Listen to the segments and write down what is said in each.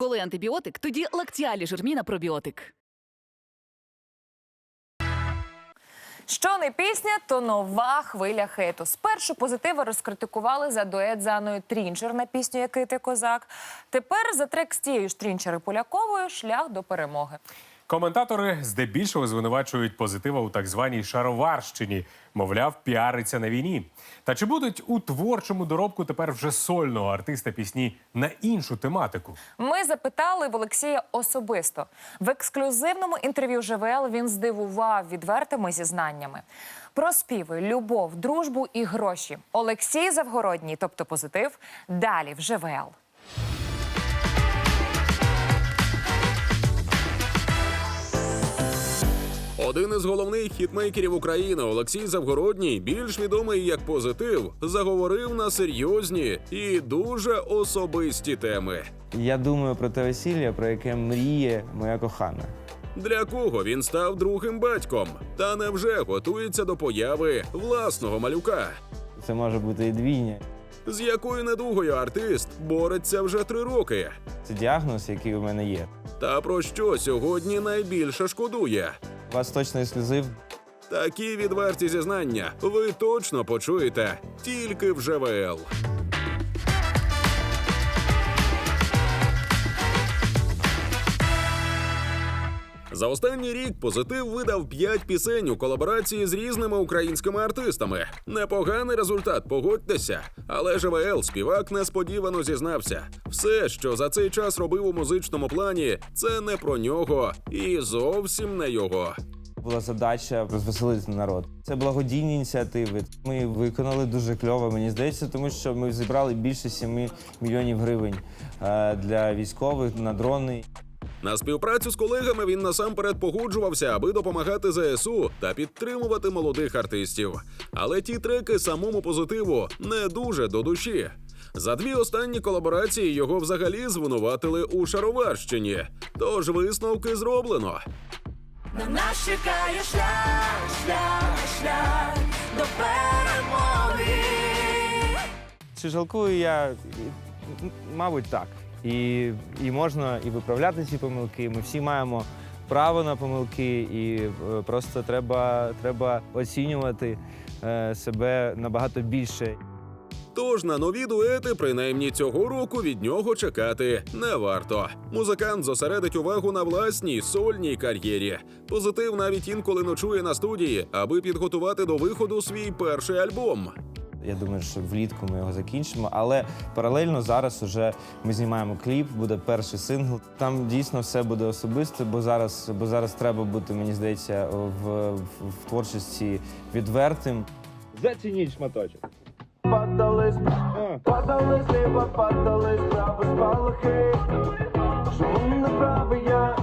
Коли антибіотик, тоді лактіалі жирміна пробіотик. Що не пісня, то нова хвиля хейту. Спершу позитиви розкритикували за дует з Анною Трінчер на пісню Який ти козак. Тепер за трек з тією ж трінчери Поляковою шлях до перемоги. Коментатори здебільшого звинувачують позитива у так званій шароварщині, мовляв, піариться на війні. Та чи будуть у творчому доробку тепер вже сольного артиста пісні на іншу тематику? Ми запитали в Олексія особисто. В ексклюзивному інтерв'ю ЖВЛ він здивував відвертими зізнаннями. Про співи, любов, дружбу і гроші. Олексій Завгородній, тобто позитив, далі в ЖВЛ. Один із головних хітмейкерів України Олексій Завгородній, більш відомий як позитив, заговорив на серйозні і дуже особисті теми. Я думаю про те весілля, про яке мріє моя кохана. Для кого він став другим батьком, та невже готується до появи власного малюка, Це може бути і двійня. з якою недугою артист бореться вже три роки. Це діагноз, який у мене є. Та про що сьогодні найбільше шкодує? Вас точно ексклюзив. Такі відверті зізнання ви точно почуєте тільки в ЖВЛ. За останній рік позитив видав 5 пісень у колаборації з різними українськими артистами. Непоганий результат, погодьтеся. Але ЖВЛ співак несподівано зізнався. Все, що за цей час робив у музичному плані, це не про нього і зовсім не його. Була задача розвеселити народ. Це благодійні ініціативи. Ми виконали дуже кльово, мені здається, тому що ми зібрали більше 7 мільйонів гривень е, для військових на дрони. На співпрацю з колегами він насамперед погоджувався, аби допомагати ЗСУ та підтримувати молодих артистів. Але ті треки самому позитиву не дуже до душі. За дві останні колаборації його взагалі звинуватили у шароварщині. Тож висновки зроблено. На нас чекає шлях, шлях, шлях до перемоги. Чи жалкую я? Мабуть, так. І, і можна і виправляти ці помилки. Ми всі маємо право на помилки, і е, просто треба, треба оцінювати е, себе набагато більше. Тож на нові дуети, принаймні цього року, від нього чекати не варто. Музикант зосередить увагу на власній сольній кар'єрі. Позитив навіть інколи ночує на студії, аби підготувати до виходу свій перший альбом. Я думаю, що влітку ми його закінчимо. Але паралельно зараз уже ми знімаємо кліп, буде перший сингл. Там дійсно все буде особисто, бо зараз, бо зараз треба бути, мені здається, в, в, в творчості відвертим. Зацініть шматочок. Падали, падали зліва, падали справа спалахи. Чому не правий я?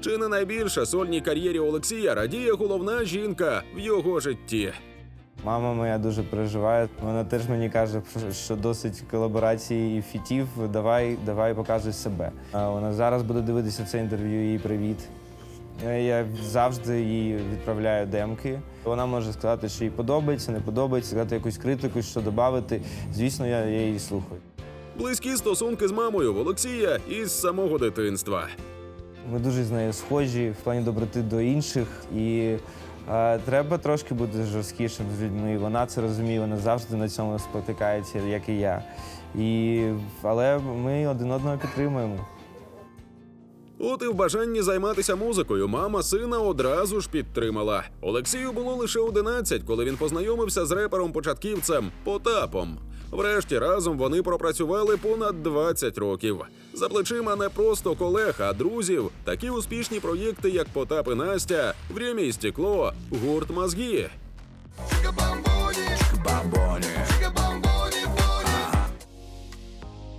Чи не найбільше сольній кар'єрі Олексія радіє головна жінка в його житті? Мама моя дуже переживає. Вона теж мені каже, що досить колаборації і фітів. Давай, давай показуй себе. Вона зараз буде дивитися це інтерв'ю. Їй привіт. Е, Я завжди їй відправляю демки. Вона може сказати, що їй подобається, не подобається, сказати якусь критику, що додати. Звісно, я, я її слухаю. Близькі стосунки з мамою в Олексія із самого дитинства. Ми дуже з нею схожі в плані доброти до інших. І треба трошки бути жорсткішим з людьми. Вона це розуміє, вона завжди на цьому спотикається, як і я. І, але ми один одного підтримуємо. От і в бажанні займатися музикою мама сина одразу ж підтримала. Олексію було лише 11, коли він познайомився з репером-початківцем Потапом. Врешті разом вони пропрацювали понад 20 років. За плечима не просто колег, а друзів. Такі успішні проєкти, як Потап і Настя, «Время і стекло, гурт мозги.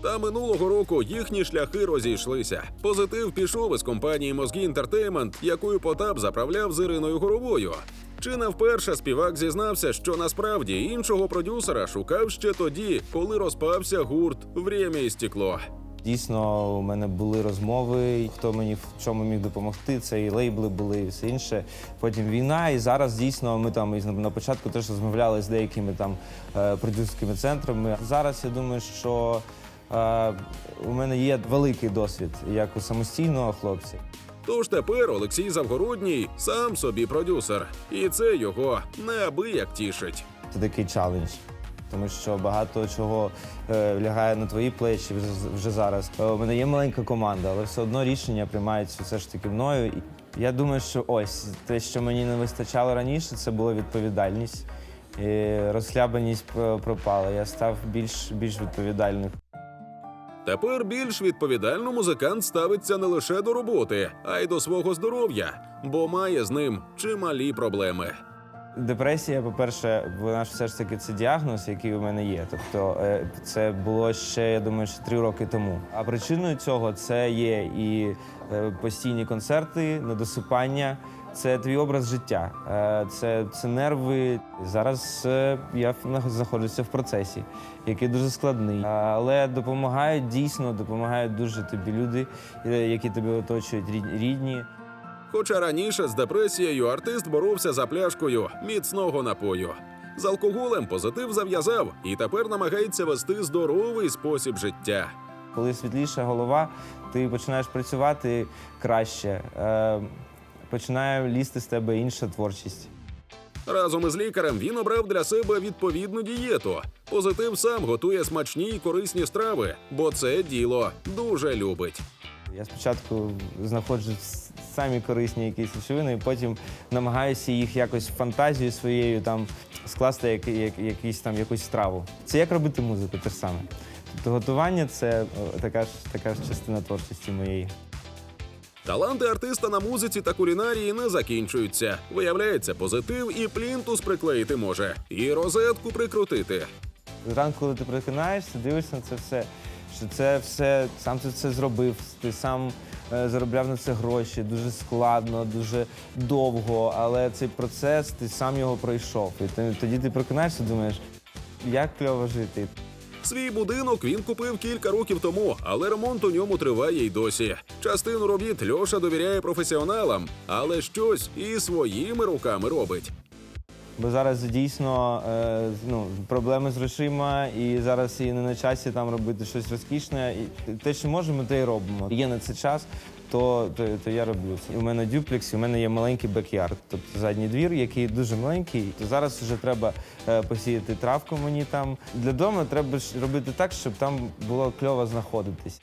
Та минулого року їхні шляхи розійшлися. Позитив пішов із компанії Мозгі Інтертеймент, якою Потап заправляв з Іриною Горовою. Чи не вперше співак зізнався, що насправді іншого продюсера шукав ще тоді, коли розпався гурт «Время і стекло. Дійсно, у мене були розмови, хто мені в чому міг допомогти. Це і лейбли були, і все інше. Потім війна, і зараз дійсно ми там на початку теж розмовляли з деякими там е, продюсерськими центрами. Зараз я думаю, що е, у мене є великий досвід як у самостійного хлопця. Тож тепер Олексій Завгородній сам собі продюсер, і це його неабияк тішить. Це такий челендж. Тому що багато чого е, лягає на твої плечі вже, зараз. Е, У мене є маленька команда, але все одно рішення приймаються все ж таки мною. Я думаю, що ось те, що мені не вистачало раніше, це була відповідальність. І розхлябаність пропала. Я став більш, більш відповідальним. Тепер більш відповідально музикант ставиться не лише до роботи, а й до свого здоров'я, бо має з ним чималі проблеми. Депресія, по-перше, вона ж все ж таки це діагноз, який у мене є. Тобто е, це було ще, я думаю, ще три роки тому. А причиною цього це є і е, постійні концерти, недосипання. Це твій образ життя, Е, це, це нерви. Зараз я знаходжуся в процесі, який дуже складний. Але допомагають дійсно, допомагають дуже тобі люди, які тебе оточують, рід- рідні. Хоча раніше з депресією артист боровся за пляшкою міцного напою. З алкоголем позитив зав'язав і тепер намагається вести здоровий спосіб життя. Коли світліша голова, ти починаєш працювати краще, е, починає лізти з тебе інша творчість. Разом із лікарем він обрав для себе відповідну дієту. Позитив сам готує смачні й корисні страви, бо це діло дуже любить. Я спочатку знаходжу самі корисні якісь речовини, і потім намагаюся їх якось фантазією своєю там скласти як, як, якісь там якусь страву. Це як робити музику, те ж саме. Тобто готування це така ж така ж частина творчості моєї. Таланти артиста на музиці та кулінарії не закінчуються. Виявляється, позитив і плінтус приклеїти може, і розетку прикрутити. Зранку, коли ти прокинаєшся, дивишся на це все, що це все сам ти це зробив, ти сам е, заробляв на це гроші, дуже складно, дуже довго, але цей процес ти сам його пройшов. І ти, тоді ти прокинаєшся, думаєш, як кльово жити. Свій будинок він купив кілька років тому, але ремонт у ньому триває й досі. Частину робіт Льоша довіряє професіоналам, але щось і своїми руками робить. Бо зараз дійсно е, ну, проблеми з грошима, і зараз і не на часі там робити щось розкішне. І те, що можемо, те й робимо. Є на це час, то, то, то я роблю. І у мене дюплекс, у мене є маленький бекярд, тобто задній двір, який дуже маленький. То зараз вже треба е, посіяти травку мені там. Для дому треба робити так, щоб там було кльово знаходитись.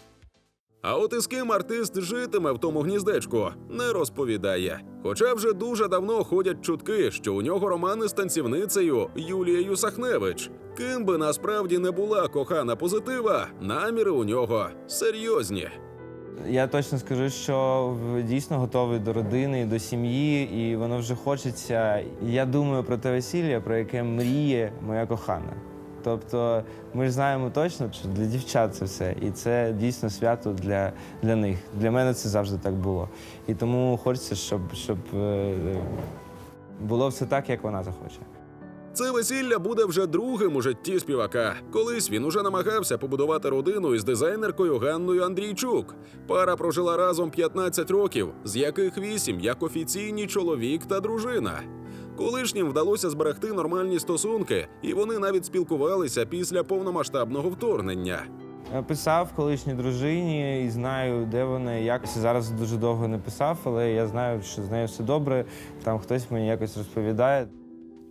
А от із ким артист житиме в тому гніздечку, не розповідає. Хоча вже дуже давно ходять чутки, що у нього романи з танцівницею Юлією Сахневич. Ким би насправді не була кохана позитива, наміри у нього серйозні. Я точно скажу, що дійсно готовий до родини, до сім'ї, і воно вже хочеться. Я думаю про те весілля, про яке мріє моя кохана. Тобто, ми ж знаємо точно, що для дівчат це все, і це дійсно свято для, для них. Для мене це завжди так було. І тому хочеться, щоб, щоб е, е, було все так, як вона захоче. Це весілля буде вже другим у житті співака. Колись він уже намагався побудувати родину із дизайнеркою Ганною Андрійчук. Пара прожила разом 15 років, з яких 8 як офіційні чоловік та дружина. Колишнім вдалося зберегти нормальні стосунки, і вони навіть спілкувалися після повномасштабного вторгнення. Писав колишній дружині і знаю, де вона, і як. Зараз дуже довго не писав, але я знаю, що з нею все добре. Там хтось мені якось розповідає.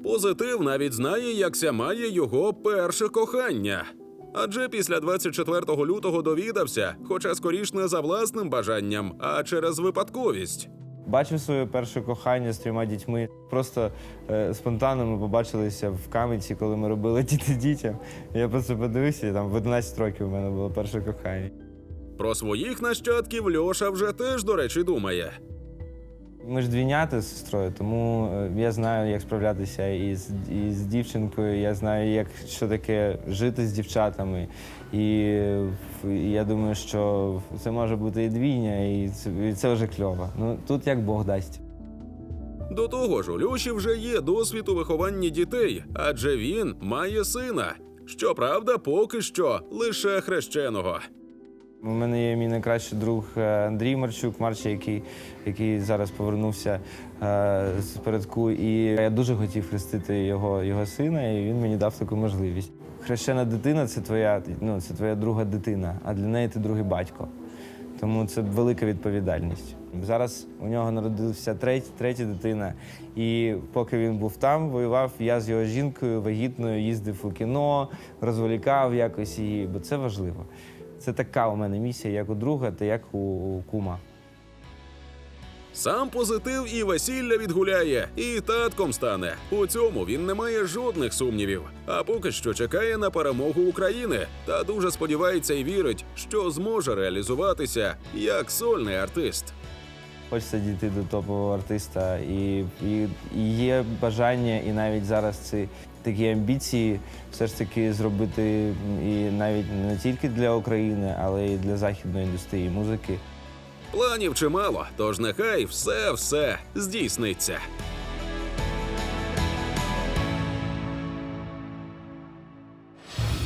Позитив навіть знає, як ся має його перше кохання. Адже після 24 лютого довідався, хоча скоріш не за власним бажанням, а через випадковість. Бачив своє перше кохання з трьома дітьми. Просто е, спонтанно ми побачилися в Кам'янці, коли ми робили діти дітям. Я просто подивився, і там в 11 років у мене було перше кохання. Про своїх нащадків Льоша вже теж, до речі, думає. Ми ж двійнята з сестрою, тому е, я знаю, як справлятися із, із дівчинкою. Я знаю, як що таке жити з дівчатами. І я думаю, що це може бути і двійня, і це, і це вже кльово. Ну тут як Бог дасть. До того ж, у Льоші вже є досвід у вихованні дітей, адже він має сина. Щоправда, поки що лише хрещеного. У мене є мій найкращий друг е, Андрій Марчук, Марча, який, який зараз повернувся е, з передку. І я дуже хотів хрестити його, його сина, і він мені дав таку можливість. хрещена дитина це твоя, ну, це твоя друга дитина, а для неї ти другий батько. Тому це велика відповідальність. Зараз у нього народилася третя, третя дитина, і поки він був там, воював, я з його жінкою вагітною їздив у кіно, розволікав якось її, бо це важливо. Це така у мене місія, як у друга, та як у, кума. Сам позитив і весілля відгуляє, і татком стане. У цьому він не має жодних сумнівів. А поки що чекає на перемогу України та дуже сподівається і вірить, що зможе реалізуватися як сольний артист. Хочеться дійти до топового артиста, і, і, і є бажання, і навіть зараз ці такі амбіції все ж таки зробити і навіть не тільки для України, але й для західної індустрії музики. Планів чимало, тож нехай все все здійсниться.